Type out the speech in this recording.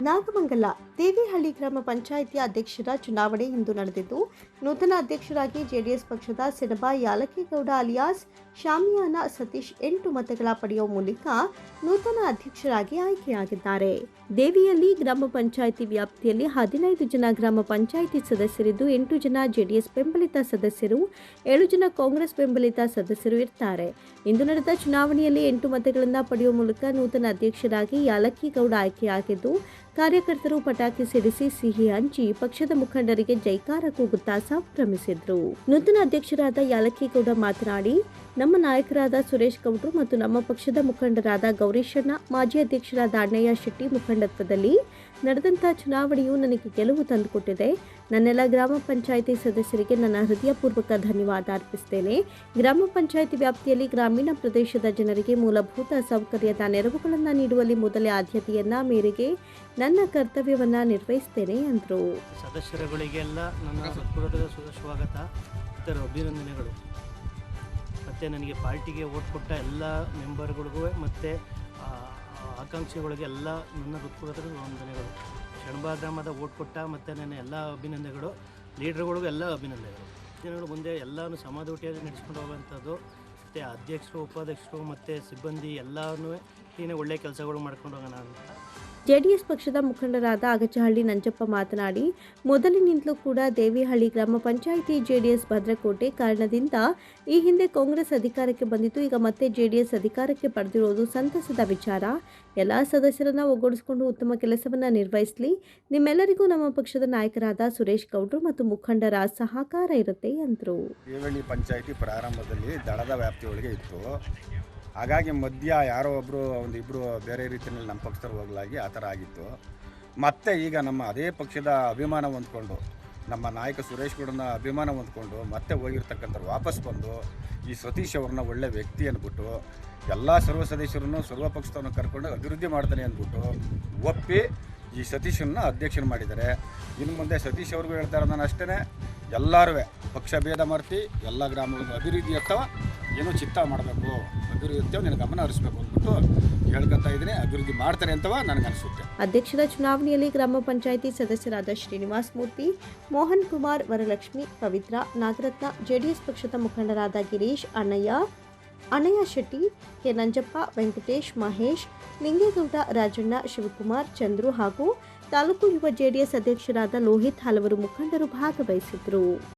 ನಾಗಮಂಗಲ. ದೇವಿಹಳ್ಳಿ ಗ್ರಾಮ ಪಂಚಾಯಿತಿ ಅಧ್ಯಕ್ಷರ ಚುನಾವಣೆ ಇಂದು ನಡೆದಿದ್ದು, ನೂತನ ಅಧ್ಯಕ್ಷರಾಗಿ ಜೆಡಿಎಸ್ ಪಕ್ಷದ ಸಿನಬಾ ಯಾಲಕೇಗೌಡ ಅಲಿಯಾಸ್, ಶಾಮಿಯಾನ ಸತೀಶ್ ಎಂಟು ಮತಗಳ ಪಡೆಯುವ ಮೂಲಕ ನೂತನ ಅಧ್ಯಕ್ಷರಾಗಿ ಆಯ್ಕೆಯಾಗಿದ್ದಾರೆ. ದೇವಿಯಲ್ಲಿ ಗ್ರಾಮ ಪಂಚಾಯಿತಿ ವ್ಯಾಪ್ತಿಯಲ್ಲಿ ಹದಿನೈದು ಜನ ಗ್ರಾಮ ಪಂಚಾಯಿತಿ ಸದಸ್ಯರಿದ್ದು, ಎಂಟು ಜನ ಜೆಡಿಎಸ್ ಬೆಂಬಲಿತ ಸದಸ್ಯರು, ಏಳು ಜನ ಕಾಂಗ್ರೆಸ್ ಬೆಂಬಲಿತ ಸದಸ್ಯರು ಇರ್ತಾರೆ. ಇಂದು ನಡೆದ ಚುನಾವಣೆಯಲ್ಲಿ ಎಂಟು ಮತಗಳನ್ನು ಪಡೆಯುವ ಮೂಲಕ ನೂತನ ಅಧ್ಯಕ್ಷರಾಗಿ ಯಾಲಕ್ಕಿಗೌಡ ಆಯ್ಕೆಯಾಗಿದ್ದು, ಕಾರ್ಯಕರ್ತರು ಪಟಾಕಿ ಸಿಡಿಸಿ ಸಿಹಿ ಹಂಚಿ ಪಕ್ಷದ ಮುಖಂಡರಿಗೆ ಜೈಕಾರ ಕೂಗುತ್ತಾ ಸಂಭ್ರಮಿಸಿದ್ರು. ನೂತನ ಅಧ್ಯಕ್ಷರಾದ ಯಾಲಕ್ಕಿಗೌಡ ಮಾತನಾಡಿ ನಮ್ಮ ನಾಯಕರಾದ ಸುರೇಶ್ ಗೌಡ್ರು ಮತ್ತು ನಮ್ಮ ಪಕ್ಷದ ಮುಖಂಡರಾದ ಗೌರೀಶಣ್ಣ, ಮಾಜಿ ಅಧ್ಯಕ್ಷರಾದ ಅಣ್ಣಯ್ಯ ಶೆಟ್ಟಿ ಮುಖಂಡತ್ವದಲ್ಲಿ ನಡೆದಂಥ ಚುನಾವಣೆಯು ನನಗೆ ಗೆಲುವು ತಂದುಕೊಟ್ಟಿದೆ. ನನ್ನೆಲ್ಲ ಗ್ರಾಮ ಪಂಚಾಯಿತಿ ಸದಸ್ಯರಿಗೆ ನನ್ನ ಹೃದಯಪೂರ್ವಕ ಧನ್ಯವಾದ ಅರ್ಪಿಸುತ್ತೇನೆ ಗ್ರಾಮ ಪಂಚಾಯಿತಿ ವ್ಯಾಪ್ತಿಯಲ್ಲಿ ಗ್ರಾಮೀಣ ಪ್ರದೇಶದ ಜನರಿಗೆ ಮೂಲಭೂತ ಸೌಕರ್ಯದ ನೆರವುಗಳನ್ನು ನೀಡುವಲ್ಲಿ ಮೊದಲೇ ಆದ್ಯತೆಯನ್ನ ಮೇರೆಗೆ ನನ್ನ ಕರ್ತವ್ಯವನ್ನ ನಿರ್ವಹಿಸ್ತೇನೆ ಎಂದರು ಸದಸ್ಯರುಗಳಿಗೆಲ್ಲ ನನ್ನ ಸ್ವಾಗತ ಇತರ ಅಭಿನಂದನೆಗಳು. ಮತ್ತು ನನಗೆ ಪಾರ್ಟಿಗೆ ಓಟ್ ಕೊಟ್ಟ ಎಲ್ಲ ಮೆಂಬರ್ಗಳಿಗೂ ಮತ್ತು ಆಕಾಂಕ್ಷಿಗಳಿಗೆ ಎಲ್ಲ ನನ್ನ ಹೃತ್ಪೂರ್ವಕ ವಂದನೆಗಳು. ಶಣಬಾ ಗ್ರಾಮದ ಓಟ್ ಕೊಟ್ಟ ಮತ್ತು ನನ್ನ ಎಲ್ಲ ಅಭಿನಂದನೆಗಳು, ಲೀಡ್ರ್ಗಳಿಗೂ ಎಲ್ಲ ಅಭಿನಂದನೆಗಳು. ಜನಗಳು ಮುಂದೆ ಎಲ್ಲನೂ ಸಮಾಧೂಟಿಯಲ್ಲಿ ನಡೆಸ್ಕೊಂಡು ಹೋಗುವಂಥದ್ದು, ಮತ್ತು ಅಧ್ಯಕ್ಷರು, ಉಪಾಧ್ಯಕ್ಷರು, ಮತ್ತು ಸಿಬ್ಬಂದಿ ಎಲ್ಲನೂ ಏನೇ ಒಳ್ಳೆಯ ಕೆಲಸಗಳು ಮಾಡ್ಕೊಂಡು ಹೋಗೋಣ ಅಂತ ಜೆಡಿಎಸ್ ಪಕ್ಷದ ಮುಖಂಡರಾದ ಅಗಚಹಳ್ಳಿ ನಂಜಪ್ಪ ಮಾತನಾಡಿ, ಮೊದಲಿನಿಂದಲೂ ಕೂಡ ದೇವಿಹಳ್ಳಿ ಗ್ರಾಮ ಪಂಚಾಯಿತಿ ಜೆಡಿಎಸ್ ಭದ್ರಕೋಟೆ ಕಾರಣದಿಂದ ಈ ಹಿಂದೆ ಕಾಂಗ್ರೆಸ್ ಅಧಿಕಾರಕ್ಕೆ ಬಂದಿತ್ತು, ಈಗ ಮತ್ತೆ ಜೆಡಿಎಸ್ ಅಧಿಕಾರಕ್ಕೆ ಪಡೆದಿರೋದು ಸಂತಸದ ವಿಚಾರ. ಎಲ್ಲ ಸದಸ್ಯರನ್ನ ಒಗ್ಗೂಡಿಸಿಕೊಂಡು ಉತ್ತಮ ಕೆಲಸವನ್ನು ನಿರ್ವಹಿಸಲಿ. ನಿಮ್ಮೆಲ್ಲರಿಗೂ ನಮ್ಮ ಪಕ್ಷದ ನಾಯಕರಾದ ಸುರೇಶ್ ಗೌಡ್ರು ಮತ್ತು ಮುಖಂಡರ ಸಹಕಾರ ಇರುತ್ತೆ ಎಂದರು ದೇವಳ್ಳಿ ಪಂಚಾಯಿತಿ ಪ್ರಾರಂಭದಲ್ಲಿ ದಳದ ವ್ಯಾಪ್ತಿಯೊಳಗೆ ಇತ್ತು. ಹಾಗಾಗಿ ಮಧ್ಯ ಯಾರೋ ಒಬ್ಬರು ಒಂದು ಇಬ್ಬರು ಬೇರೆ ರೀತಿಯಲ್ಲಿ ನಮ್ಮ ಪಕ್ಷದವ್ರು ಹೋಗ್ಲಾಗಿ ಆ ಥರ ಆಗಿತ್ತು. ಮತ್ತೆ ಈಗ ನಮ್ಮ ಅದೇ ಪಕ್ಷದ ಅಭಿಮಾನ ಹೊಂದ್ಕೊಂಡು, ನಮ್ಮ ನಾಯಕ ಸುರೇಶ್ ಗೌಡನ ಅಭಿಮಾನ ಹೊಂದ್ಕೊಂಡು ಮತ್ತೆ ಹೋಗಿರ್ತಕ್ಕಂಥವ್ರು ವಾಪಸ್ ಬಂದು ಈ ಸತೀಶ್ ಅವ್ರನ್ನ ಒಳ್ಳೆ ವ್ಯಕ್ತಿ ಅಂದ್ಬಿಟ್ಟು, ಎಲ್ಲ ಸರ್ವ ಸದಸ್ಯರನ್ನು, ಸರ್ವ ಪಕ್ಷದವ್ರನ್ನ ಕರ್ಕೊಂಡು ಅಭಿವೃದ್ಧಿ ಮಾಡ್ತಾನೆ ಅಂದ್ಬಿಟ್ಟು ಒಪ್ಪಿ ಈ ಸತೀಶನ್ನ ಅಧ್ಯಕ್ಷನ ಮಾಡಿದ್ದಾರೆ. ಇನ್ನು ಮುಂದೆ ಸತೀಶ್ ಅವ್ರಿಗೂ ಹೇಳ್ತಾರೆ ನಾನು ಅಷ್ಟೇ ಎಲ್ಲರೂ ಪಕ್ಷ ಭೇದ ಮರ್ತಿ ಎಲ್ಲ ಗ್ರಾಮಗಳಿಗೂ ಅಭಿವೃದ್ಧಿ ಇರ್ತಾವ ಏನೋ ಚಿತ್ತ ಮಾಡಬೇಕು ಅಭಿವೃದ್ಧಿ ನಿನ್ನ ಗಮನ ಹರಿಸ್ಬೇಕು ಅಂದ್ಬಿಟ್ಟು ಹೇಳ್ಕೊತಾ ಇದ್ರೆ ಅಭಿವೃದ್ಧಿ ಮಾಡ್ತಾರೆ ಅಂತವ ಅನಿಸುತ್ತೆ. ಅಧ್ಯಕ್ಷರ ಚುನಾವಣೆಯಲ್ಲಿ ಗ್ರಾಮ ಪಂಚಾಯಿತಿ ಸದಸ್ಯರಾದ ಶ್ರೀನಿವಾಸ್ ಮೂರ್ತಿ, ಮೋಹನ್ ಕುಮಾರ್ ವರಲಕ್ಷ್ಮಿ, ಪವಿತ್ರ ನಾಗರತ್ನ, ಜೆಡಿಎಸ್ ಪಕ್ಷದ ಮುಖಂಡರಾದ ಗಿರೀಶ್ ಅಣ್ಣಯ್ಯ ಅಣಯ್ಯ ಶೆಟ್ಟಿ, ಕೆ ನಂಜಪ್ಪ, ವೆಂಕಟೇಶ್ ಮಹೇಶ್, ಲಿಂಗೇಗೌಡ ರಾಜಣ್ಣ, ಶಿವಕುಮಾರ್, ಚಂದ್ರು ಹಾಗೂ ತಾಲೂಕು ಯುವ ಜೆಡಿಎಸ್ ಅಧ್ಯಕ್ಷರಾದ ಲೋಹಿತ್ ಹಲವರು ಮುಖಂಡರು ಭಾಗವಹಿಸಿದ್ರು.